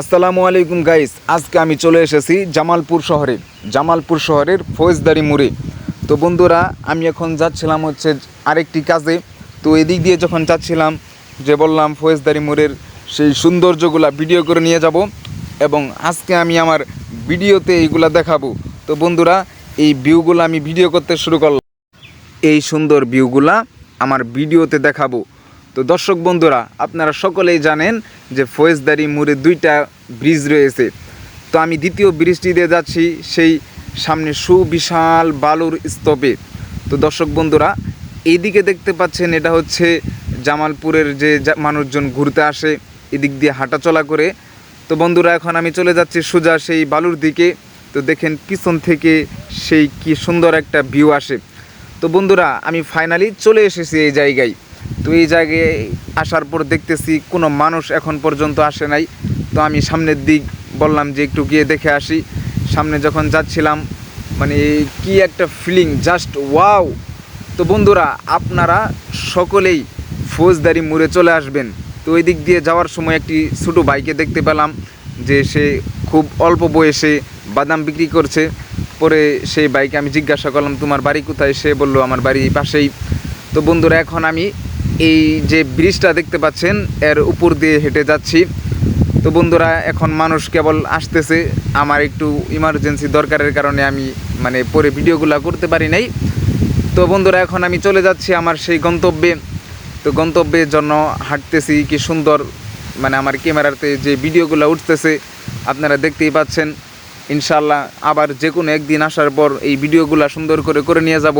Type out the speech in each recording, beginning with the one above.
আসসালামু আলাইকুম গাইস আজকে আমি চলে এসেছি জামালপুর শহরে। জামালপুর শহরের ফৌজদারি মোড়ে। তো বন্ধুরা, আমি এখন যাচ্ছিলাম হচ্ছে আরেকটি কাজে। তো এদিক দিয়ে যখন যাচ্ছিলাম, যে বললাম ফৌজদারি মোড়ের সেই সৌন্দর্যগুলা ভিডিও করে নিয়ে যাব এবং আজকে আমি আমার ভিডিওতে এইগুলা দেখাবো। তো বন্ধুরা, এই ভিউগুলো আমি ভিডিও করতে শুরু করলাম। এই সুন্দর ভিউগুলা আমার ভিডিওতে দেখাবো। তো দর্শক বন্ধুরা, আপনারা সকলেই জানেন যে ফয়েজদারি মোড়ে দুইটা ব্রিজ রয়েছে। তো আমি দ্বিতীয় ব্রিজটি দিয়ে যাচ্ছি, সেই সামনে সুবিশাল বালুর স্তপে। তো দর্শক বন্ধুরা এইদিকে দেখতে পাচ্ছেন এটা হচ্ছে জামালপুরের যে যা- মানুষজন ঘুরতে আসে, এদিক দিয়ে হাঁটাচলা করে। তো বন্ধুরা, এখন আমি চলে যাচ্ছি সোজা সেই বালুর দিকে। তো দেখেন পিছন থেকে সেই কি সুন্দর একটা ভিউ আসে। তো বন্ধুরা, আমি ফাইনালি চলে এসেছি এই জায়গায়। তো এই জায়গায় আসার পর দেখতেছি কোনো মানুষ এখন পর্যন্ত আসে নাই। তো আমি সামনের দিক বললাম যে একটু গিয়ে দেখে আসি। সামনে যখন যাচ্ছিলাম মানে কি একটা ফিলিং জাস্ট ওয়াও তো বন্ধুরা, আপনারা সকলেই ফৌজদারি মুড়ে চলে আসবেন। তো ওই দিক দিয়ে যাওয়ার সময় একটি ছোটো বাইকে দেখতে পেলাম, যে সে খুব অল্প বয়সে বাদাম বিক্রি করছে। পরে সেই বাইকে আমি জিজ্ঞাসা করলাম, তোমার বাড়ি কোথায়? সে বলল, আমার বাড়ি পাশেই। তো বন্ধুরা, এখন আমি এই যে ব্রিজটা দেখতে পাচ্ছেন, এর উপর দিয়ে হেঁটে যাচ্ছি। তো বন্ধুরা, এখন মানুষ কেবল আসতেছে। আমার একটু ইমার্জেন্সি দরকারের কারণে আমি মানে পরে ভিডিওগুলো করতে পারি নাই। তো বন্ধুরা, এখন আমি চলে যাচ্ছি আমার সেই গন্তব্যে। তো গন্তব্যের জন্য হাঁটতেছি, কি সুন্দর মানে আমার ক্যামেরাতে যে ভিডিওগুলো উঠতেছে, আপনারা দেখতেই পাচ্ছেন। ইনশাল্লাহ আবার যে কোনো একদিন আসার পর এই ভিডিওগুলো সুন্দর করে করে নিয়ে যাব।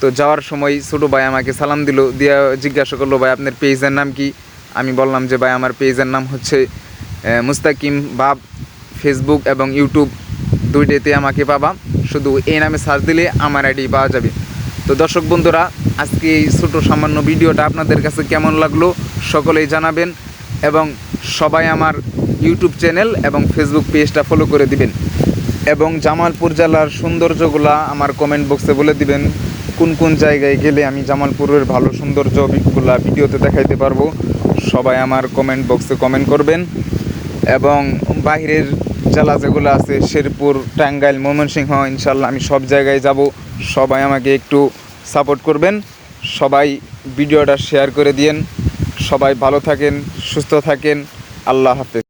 তো যাওয়ার সময় ছোটো ভাই আমাকে সালাম দিল, দিয়ে জিজ্ঞাসা করল, ভাই, আপনার পেজের নাম কি? আমি বললাম যে, ভাই, আমার পেজের নাম হচ্ছে মুস্তাকিম বাব ফেসবুক এবং ইউটিউব দুইটাতে আমাকে পাবা। শুধু এই নামে সার্চ দিলে আমার আইডি পাওয়া যাবে। তো দর্শক বন্ধুরা, আজকে এই ছোটো সামান্য ভিডিওটা আপনাদের কাছে কেমন লাগল সকলেই জানাবেন এবং সবাই আমার ইউটিউব চ্যানেল এবং ফেসবুক পেজটা ফলো করে দিবেন। এবং জামালপুর জেলার সৌন্দর্যগুলা আমার কমেন্ট বক্সে বলে দিবেন। কোন কোন জায়গায় গেলে আমি জামালপুরের ভালো সৌন্দর্যগুলা ভিডিওতে দেখাইতে পারব, সবাই আমার কমেন্ট বক্সে কমেন্ট করবেন। এবং বাইরের জেলা যেগুলো আছে, শেরপুর, টাঙ্গাইল, ময়মনসিংহ ইনশাল্লাহ আমি সব জায়গায় যাব। সবাই আমাকে একটু সাপোর্ট করবেন। সবাই ভিডিওটা শেয়ার করে দিয়েন। সবাই ভালো থাকেন, সুস্থ থাকেন। আল্লাহ হাফেজ।